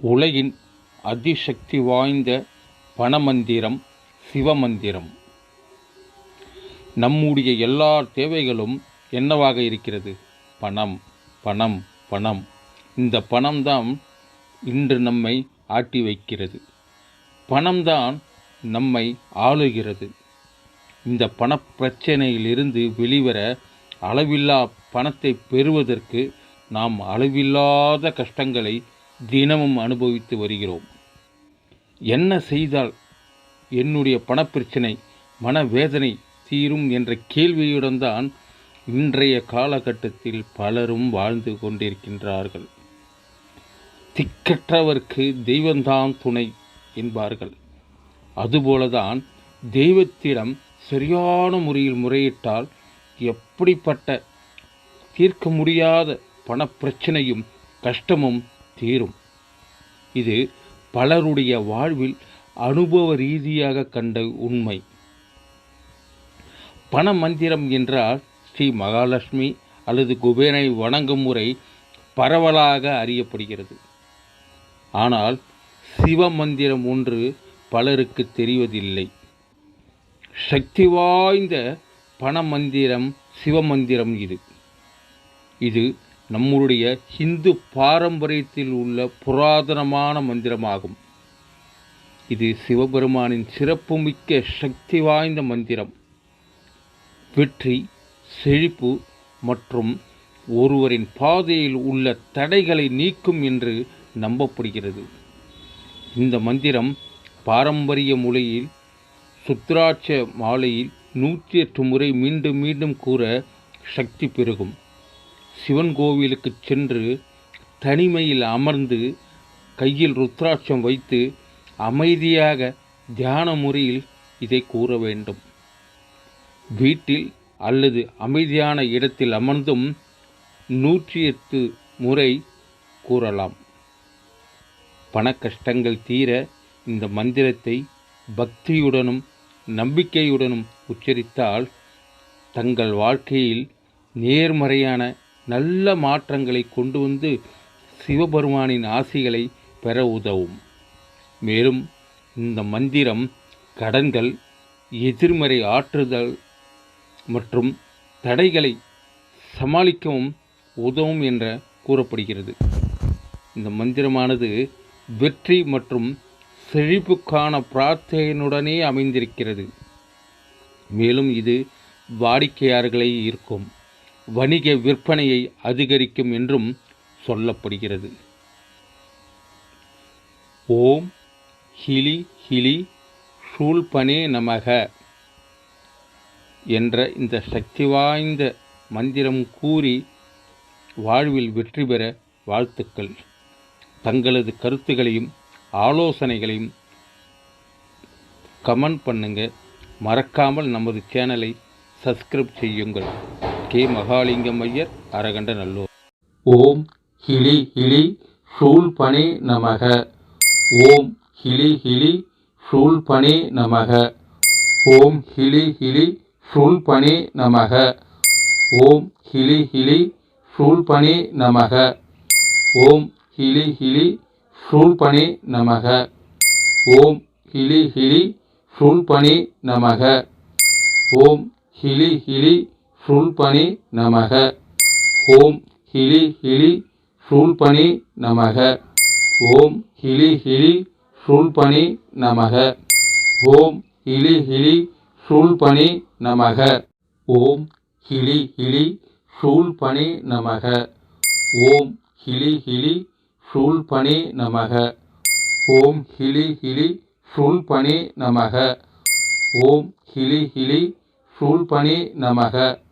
உலகின் அதிசக்தி வாய்ந்த பணமந்திரம் சிவமந்திரம். நம்முடைய எல்லா தேவைகளும் என்னவாக இருக்கிறது? பணம் பணம் பணம். இந்த பணம்தான் இன்று நம்மை ஆட்டி வைக்கிறது. பணம்தான் நம்மை ஆளுகிறது. இந்த பணப்பிரச்சனையிலிருந்து வெளிவர அளவில்லா பணத்தை பெறுவதற்கு நாம் அளவில்லாத கஷ்டங்களை தினமும் அனுபவித்து வருகிறோம். என்ன செய்தால் என்னுடைய பணப்பிரச்சனை மனவேதனை தீரும் என்ற கேள்வியுடன் தான் இன்றைய காலகட்டத்தில் பலரும் வாழ்ந்து கொண்டிருக்கின்றார்கள். திக்கற்றவர்க்கு தெய்வந்தான் துணை என்பார்கள். அதுபோலதான் தெய்வத்திடம் சரியான முறையில் முறையிட்டால் எப்படிப்பட்ட தீர்க்க முடியாத பணப்பிரச்சனையும் கஷ்டமும் தீரும். இது பலருடைய வாழ்வில் அனுபவ ரீதியாக கண்ட உண்மை. பண மந்திரம் என்றால் ஸ்ரீ மகாலட்சுமி அல்லது குபேரனை வணங்கும் முறை பரவலாக அறியப்படுகிறது. ஆனால் சிவ மந்திரம் ஒன்று பலருக்கு தெரிவதில்லை. சக்தி வாய்ந்த பண மந்திரம் சிவமந்திரம் இது. இது நம்முடைய ஹிந்து பாரம்பரியத்தில் உள்ள புராதனமான மந்திரமாகும். இது சிவபெருமானின் சிறப்புமிக்க சக்தி வாய்ந்த மந்திரம். வெற்றி செழிப்பு மற்றும் ஒருவரின் பாதையில் உள்ள தடைகளை நீக்கும் என்று நம்பப்படுகிறது. இந்த மந்திரம் பாரம்பரிய மொழியில் சுத்ராட்ச மாலையில் நூற்றி எட்டு முறை மீண்டும் மீண்டும் கூற சக்தி பெருகும். சிவன் கோவிலுக்கு சென்று தனிமையில் அமர்ந்து கையில் ருத்ராட்சம் வைத்து அமைதியாக தியான முறையில் இதை கூற வேண்டும். வீட்டில் அல்லது அமைதியான இடத்தில் அமர்ந்தும் நூற்றி எட்டு முறை கூறலாம். பண கஷ்டங்கள் தீர இந்த மந்திரத்தை பக்தியுடனும் நம்பிக்கையுடனும் உச்சரித்தால் தங்கள் வாழ்க்கையில் நேர்மறையான நல்ல மாற்றங்களை கொண்டு வந்து சிவபெருமானின் ஆசிகளை பெற உதவும். மேலும் இந்த மந்திரம் கடன்கள் எதிர்மறை ஆற்றுதல் மற்றும் தடைகளை சமாளிக்கவும் உதவும் என்ற கூறப்படுகிறது. இந்த மந்திரமானது வெற்றி மற்றும் செழிப்புக்கான பிரார்த்தனையுடனே அமைந்திருக்கிறது. மேலும் இது வாடிக்கையாளர்களை ஈர்க்கும். வணிக விற்பனையை அதிகரிக்கும் என்றும் சொல்லப்படுகிறது. ஓம் ஹிலி ஹிலி ஷூல்பனே நமக என்ற இந்த சக்தி வாய்ந்த மந்திரம் கூறி வாழ்வில் வெற்றி பெற வாழ்த்துக்கள். தங்களது கருத்துகளையும் ஆலோசனைகளையும் கமெண்ட் பண்ணுங்க. மறக்காமல் நமது சேனலை சப்ஸ்கிரைப் செய்யுங்கள். கே மகாலிங்கம் ஐயர் அரகண்ட நல்லூர் ஓம் ஹிலி ஹிலி ஷூல் நமக. ஓம் ஹிலி ஹிலி ஷூல் நமக. ஓம் ஹிலி ஹிலி ஷூல் பனே நமக. ஓம் ஹிலி ஹிலி ஷூல் பனே நமக. ஓம் ஹிலி ஹிலி ஷூல்பனே நமக. ஓம் ஹிலி ஹிலி ஷூல்பனே நமக. ஓம் ஹிலி ஹிலி ஷூல்பனே நமக. ஓம் ஹிலி ஹிலி ஷூல்பனே நமக. ஓம் ஹிலி ஹிலி ஷூல்பனே நமக. ஓம் ஹிலி ஹிலி ஷூல்பனே நமக. ஓம் ஹிலி ஹிலி ஷூல்பனே நமக. ஓம் ஹிலி ஹிலி ஷூல்பனே நமக. ஓம் ஹிலி ஹிலி ஷூல்பனே நமக. ஓம் ஹிலி ஹிலி ஷூல்பனே நமக.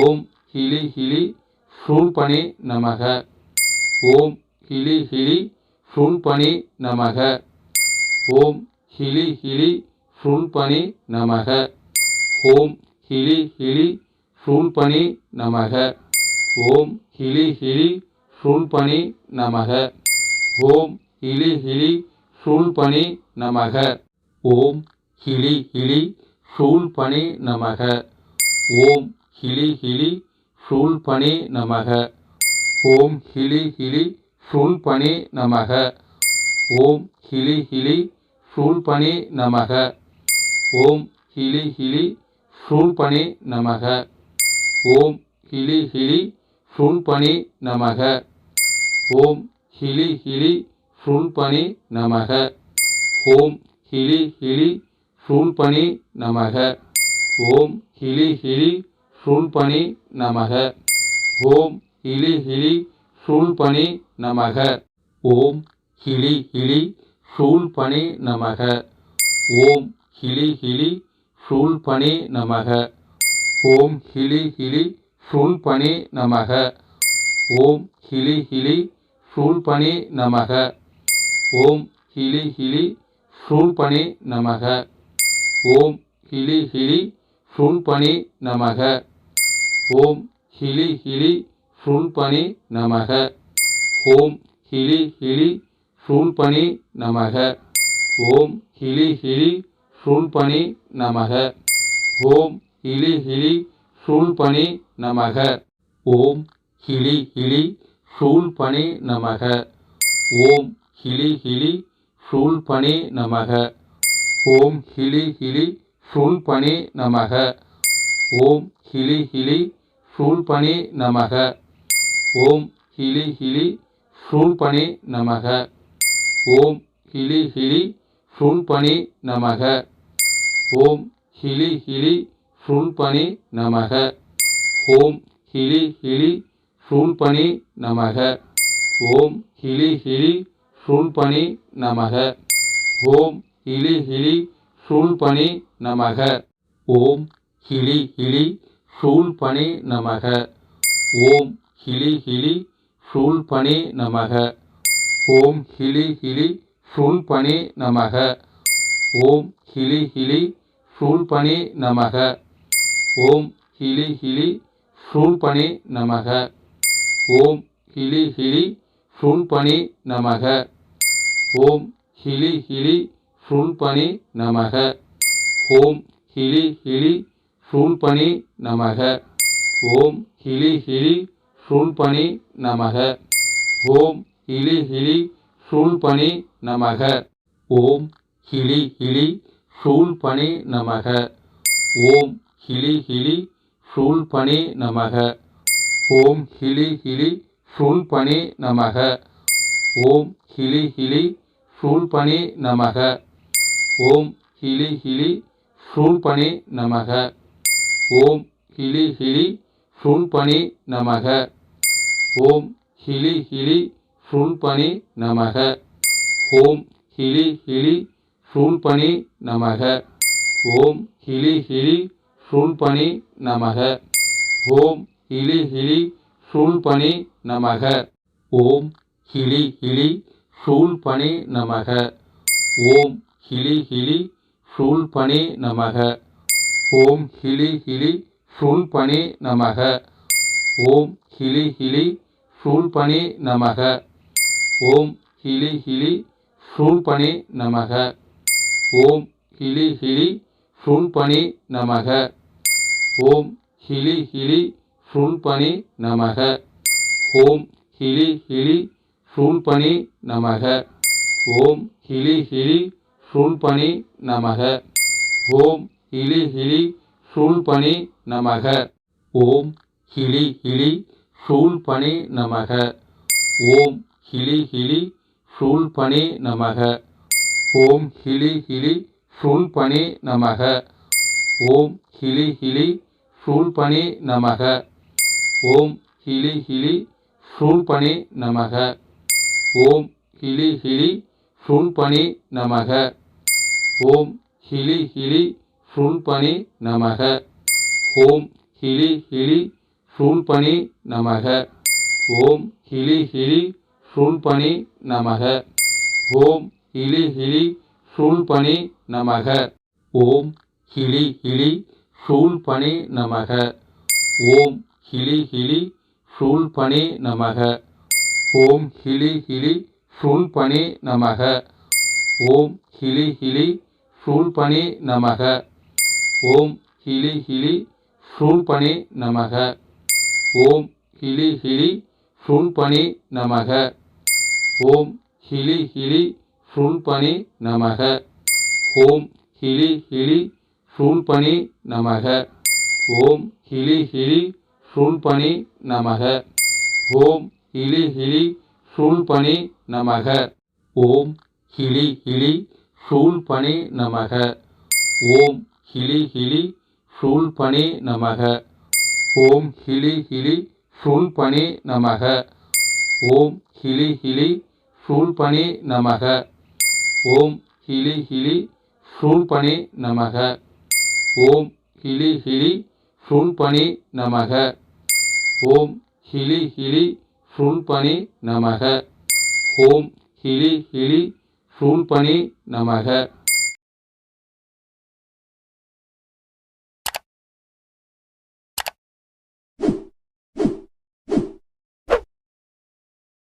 ஓம் ஹிலி ஹிலி ஷூல்பனே நமக. ஓம் ஹிலி ஹிலி ஷூல்பனே நமக. ஓம் ஹிலி ஹிலி ஷூல்பனே நமக. ஓம் ஹிலி ஹிலி ஷூல்பனே நமக. ஓம் ஹிலி ஹிலி ஷூல்பனே நமக. ஓம் ஹிலி ஹிலி ஷூல்பனே நமக. ஓம் ஹிலி ஹிலி ஷூல்பனே நமக. ஓம் ஹிலி ஹிலி ஷூல்பனே நமக. ஓம் ஹிலி ஹிலி ஷூல்பனே நமக. ஓம் ஹிலி ஹிலி சூழ்பனி நமக. ஓம் ஹிலி ஹிலி சூழ்பனி நமக. ஓம் ஹிலி ஹிலி சூழ்பனி நமக. ஓம் ஹிலி ஹிலி சூழ்பனி நமக. ஓம் ஹிலி ஹிலி சூழ்பனி நமக. ஓம் ஹிலி ஹிலி சூழ்பனி நமக. ஓம் ஹிலி ஹிலி சூழ்பனி நமக. ஓம் ஹிலி ஹிலி சூழ்பனி நமக. ஓம் ஹிலி ஹிலி சூழ்பனி நமக. ஓம் ஹிலி ஹிலி சூழ்பனி நமக. ஓம் ஹிலி ஹிலி சூழ்பனி நமக. ஓம் ஹிலி ஹிலி சூழ்பனி நமக. ஓம் ஹிலி ஹிலி சூழ்பனி நமக. ஓம் ஹிலி ஹிலி சூழ்பனி நமக. ஓம் ஹிலி ஹிலி சூழ்பனி நமக. ஓம் ஹிலி ஹிலி சூழ்பனி நமக. ஓம் ஹிலி ஹிலி சூழ்பனி நமக. ஓம் ஹிலி ஹிலி சூழ்பனி நமக. ஓம் ஹிலி ஹிலி சூழ்பனி நமக. ஓம் ஹிலி ஹிலி சூழ்பனி நமக. ஓம் ஹிலி ஹிலி ஷூல்பணி நமக. ஓம் ஹிலி ஹிலி ஷூல்பணி நமக. ஓம் ஹிலி ஹிலி ஷூல்பணி நமக. ஓம் ஹிலி ஹிலி ஷூல்பணி நமக. ஓம் ஹிலி ஹிலி ஷூல்பணி நமக. ஓம் ஹிலி ஹிலி ஷூல்பணி நமக. ஓம் ஹிலி ஹிலி ஷூல்பணி நமக. ஓம் ஹிலி ஹிலி ஷூல்பனே நமக. ஓம் ஹிலி ஹிலி ஷூல்பனே நமக. ஓம் ஹிலி ஹிலி ஷூல்பனே நமக. ஓம் ஹிலி ஹிலி ஷூல்பனே நமக. ஓம் ஹிலி ஹிலி ஷூல்பனே நமக. ஓம் ஹிலி ஹிலி ஷூல்பனே நமக. ஓம் ஹிலி ஹிலி ஷூல்பனே நமக. ஓம் ஹிலி ஹிலி ஷூல்பணி நமக. ஓம் ஹிலி ஹிலி ஷூல்பணி நமக. ஓம் ஹிலி ஹிலி ஷூல்பணி நமக. ஓம் ஹிலி ஹிலி ஷூல்பணி நமக. ஓம் ஹிலி ஹிலி ஷூல்பணி நமக. ஓம் ஹிலி ஹிலி ஷூல்பணி நமக. ஓம் ஹிலி ஹிலி ஷூல்பணி நமக. ஓம் ஹிலி ஹிலி ஷூல்பணி நமக. ஓம் ஹிலி ஹிலி சூழ்பனி நமக. ஓம் ஹிலி ஹிலி சூழ்பனி நமக. ஓம் ஹிலி ஹிலி சூழ்பனி நமக. ஓம் ஹிலி ஹிலி சூழ்பனி நமக. ஓம் ஹிலி ஹிலி சூழ்பனி நமக. ஓம் ஹிலி ஹிலி சூழ்பனி நமக. ஓம் ஹிலி ஹிலி சூழ்பனி நமக. ஓம் ஹிலி ஹிலி சூழ்பனி நமக. ஓம் ஹிலி ஹிலி சூழ்பனி நமக. ஓம் ஹிலி ஹிலி சூழ்பனி நமக. ஓம் ஹிலி ஹிலி சூழ்பனி நமக. ஓம் ஹிலி ஹிலி சூழ்பனி நமக. ஓம் ஹிலி ஹிலி சூழ்பனி நமக. ஓம் ஹிலி ஹிலி சூழ்பனி நமக. ஓம் ஹிளி ஹிலி சூழ்பணி நமக. ஓம் ஹிளி ஹிளி சூழ்பணி நமக. ஓம் ஹிளி ஹிளி சூழ்பணி நமக. ஓம் ஹிளி ஹிளி சூழ்பணி நமக. ஓம் ஹிளி ஹிளி சூழ்பணி நமக. ஓம் ஹிளி ஹிளி சூழ்பணி நமக. ஓம் ஹிளி ஹிளி சூழ்பணி நமக. ஓம் ஹிளி ஹிளி சூழ்பனி நமக. ஓம் ஹிலி ஹிலி சூழ்பனி நமக. ஓம் ஹிலி ஹிலி சூழ்பனி நமக. ஓம் ஹிலி ஹிலி சூழ்பனி நமக. ஓம் ஹிலி ஹிலி சூழ்பனி நமக. ஓம் ஹிலி ஹிலி சூழ்பனி நமக. ஓம் ஹிலி ஹிலி சூழ்பனி நமக. ஓம் ஹிலி ஹிலி சூழ்பனி நமக. ஓம் ஹிலி ஹிலி சூழ்பனி நமக. ஓம் ஹிலி ஹிலி சூழ்பனி நமக. ஓம் ஹிலி ஹிலி சூழ்பணி நமக. ஓம் ஹிலி ஹிலி சூழ்பணி நமக. ஓம் ஹிலி ஹிலி சூழ்பணி நமக. ஓம் ஹிலி ஹிலி சூழ்பணி நமக. ஓம் ஹிலி ஹிலி ஷூல்பணி நமக. ஓம் ஹிலி ஹிலி சூழ்பணி நமக. ஓம் ஹிலி ஹிலி சூழ்பணி நமக. ஓம் ஹிலி ஹிலி சூழ்பணி நமக. ஓம் ஹிலி ஹிலி சூழ்பணி நமக. ஓம் ஹிலி ஹிலி சூழ்பணி நமக. ஓம் ஹிலி ஹிலி சூழ்பணி நமக. ஓம் ஹிலி ஹிலி சூழ்பணி நமக.